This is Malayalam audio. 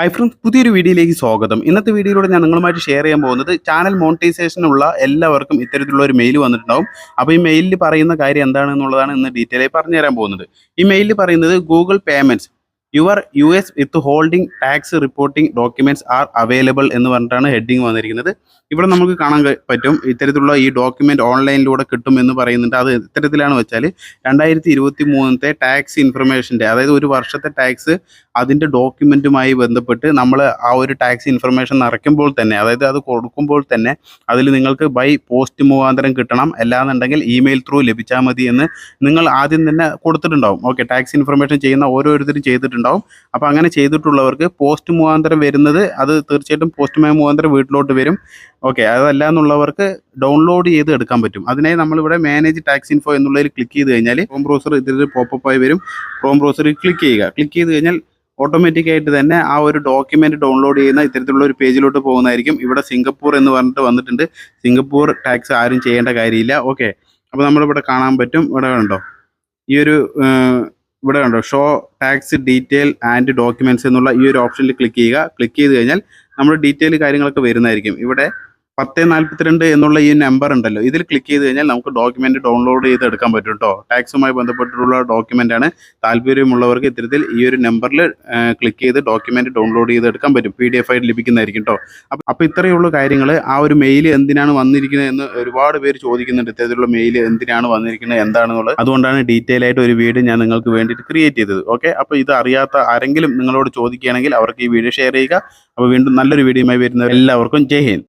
ഹൈ ഫ്രണ്ട്സ് പുതിയൊരു വീഡിയോയിലേക്ക് സ്വാഗതം. ഇന്നത്തെ വീഡിയോയിലൂടെ ഞാൻ നിങ്ങളുമായിട്ട് ഷെയർ ചെയ്യാൻ പോകുന്നത് ചാനൽ മോണിറ്റൈസേഷനുള്ള എല്ലാവർക്കും ഇത്തരത്തിലുള്ള ഒരു മെയിൽ വന്നിട്ടുണ്ടാവും. അപ്പോൾ ഈ മെയിലിൽ പറയുന്ന കാര്യം എന്താണെന്നുള്ളതാണ് ഇന്ന് ഡീറ്റെയിൽ ആയി പറഞ്ഞു തരാൻ പോകുന്നത്. ഈ മെയിലിൽ പറയുന്നത് Google payments your U S withholding tax reporting documents are available എന്ന് പറഞ്ഞിട്ടാണ് ഹെഡിങ് വന്നിരിക്കുന്നത്. ഇവിടെ നമുക്ക് കാണാൻ പറ്റും ഇത്തരത്തിലുള്ള ഈ ഡോക്യുമെന്റ് ഓൺലൈനിലൂടെ കിട്ടും എന്ന് പറയുന്നുണ്ട്. അത് ഇത്തരത്തിലാണ് വെച്ചാൽ രണ്ടായിരത്തി ഇരുപത്തി മൂന്നത്തെ ടാക്സ് ഇൻഫർമേഷന്റെ അതായത് ഒരു വർഷത്തെ ടാക്സ് അതിന്റെ ഡോക്യുമെന്റുമായി ബന്ധപ്പെട്ട് നമ്മൾ ആ ഒരു ടാക്സ് ഇൻഫർമേഷൻ നിറയ്ക്കുമ്പോൾ തന്നെ അതായത് അത് കൊടുക്കുമ്പോൾ തന്നെ അതിൽ നിങ്ങൾക്ക് ബൈ പോസ്റ്റ് മുഖാന്തരം കിട്ടണം. അല്ലാന്നുണ്ടെങ്കിൽ ഇമെയിൽ ത്രൂ ലഭിച്ചാൽ മതി എന്ന് നിങ്ങൾ ആദ്യം തന്നെ കൊടുത്തിട്ടുണ്ടാവും. ഓക്കെ ടാക്സ് ഇൻഫർമേഷൻ ചെയ്യുന്ന ഓരോരുത്തരും ചെയ്തിട്ടുണ്ടാവും. അപ്പോൾ അങ്ങനെ ചെയ്തിട്ടുള്ളവർക്ക് പോസ്റ്റ് മുഖാന്തരം വരുന്നത് അത് തീർച്ചയായിട്ടും പോസ്റ്റ്മാൻ മുഖാന്തരം വീട്ടിലോട്ട് വരും. ഓക്കെ അതല്ല എന്നുള്ളവർക്ക് ഡൗൺലോഡ് ചെയ്ത് എടുക്കാൻ പറ്റും. അതിനായി നമ്മളിവിടെ മാനേജ് ടാക്സ് ഇൻഫോ എന്നുള്ളതിൽ ക്ലിക്ക് ചെയ്ത് കഴിഞ്ഞാൽ ഹോം ബ്രൗസർ ഇതിൽ പോപ്പപ്പായി വരും. ഹോം ബ്രൗസറിൽ ക്ലിക്ക് ചെയ്യുക. ക്ലിക്ക് ചെയ്ത് കഴിഞ്ഞാൽ ഓട്ടോമാറ്റിക്കായിട്ട് തന്നെ ആ ഒരു ഡോക്യുമെന്റ് ഡൗൺലോഡ് ചെയ്യുന്ന ഇത്തരത്തിലുള്ള ഒരു പേജിലോട്ട് പോകുന്നതായിരിക്കും. ഇവിടെ സിംഗപ്പൂർ എന്ന് പറഞ്ഞിട്ട് വന്നിട്ടുണ്ട്. സിംഗപ്പൂർ ടാക്സ് ആരും ചെയ്യേണ്ട കാര്യമില്ല. ഓക്കെ അപ്പോൾ നമ്മളിവിടെ കാണാൻ പറ്റും. ഇവിടെ ഉണ്ടോ ഈ ഒരു ഇവിടെ കണ്ടോ? Show tax detail and documents എന്നുള്ള ഈ ഒരു ഓപ്ഷനിൽ ക്ലിക്ക് ചെയ്യുക. ക്ലിക്ക് ചെയ്ത് കഴിഞ്ഞാൽ നമ്മുടെ ഡീറ്റെയിൽ കാര്യങ്ങളൊക്കെ വരുന്നതായിരിക്കും. ഇവിടെ പത്ത് നാൽപ്പത്തിരണ്ട് എന്നുള്ള ഈ നമ്പർ ഉണ്ടല്ലോ. ഇതിൽ ക്ലിക്ക് ചെയ്ത് കഴിഞ്ഞാൽ നമുക്ക് ഡോക്യുമെന്റ് ഡൗൺലോഡ് ചെയ്ത് എടുക്കാൻ പറ്റും കേട്ടോ ടാക്സുമായി ബന്ധപ്പെട്ടിട്ടുള്ള ഡോക്യുമെന്റ് ആണ്. താല്പര്യമുള്ളവർക്ക് ഇത്തരത്തിൽ ഈ ഒരു നമ്പറിൽ ക്ലിക്ക് ചെയ്ത് ഡോക്യുമെന്റ് ഡൗൺലോഡ് ചെയ്ത് എടുക്കാൻ പറ്റും. പി ഡി എഫ് ആയിട്ട് ലഭിക്കുന്നതായിരിക്കും കേട്ടോ അപ്പം അപ്പോൾ ഇത്രയുള്ള കാര്യങ്ങൾ ആ ഒരു മെയിൽ എന്തിനാണ് വന്നിരിക്കുന്നത് എന്ന് ഒരുപാട് പേര് ചോദിക്കുന്നുണ്ട്. ഇത്തരത്തിലുള്ള മെയിൽ എന്തിനാണ് വന്നിരിക്കുന്നത് എന്താണെന്നുള്ളത്. അതുകൊണ്ടാണ് ഡീറ്റെയിൽ ആയിട്ട് ഒരു വീഡിയോ ഞാൻ നിങ്ങൾക്ക് വേണ്ടിയിട്ട് ക്രിയേറ്റ് ചെയ്തത്. ഓക്കെ അപ്പോൾ ഇത് അറിയാത്ത ആരെങ്കിലും നിങ്ങളോട് ചോദിക്കുകയാണെങ്കിൽ അവർക്ക് ഈ വീഡിയോ ഷെയർ ചെയ്യുക. അപ്പോൾ വീണ്ടും നല്ലൊരു വീഡിയോയുമായി വരുന്ന എല്ലാവർക്കും ജയ് ഹിന്ദ്.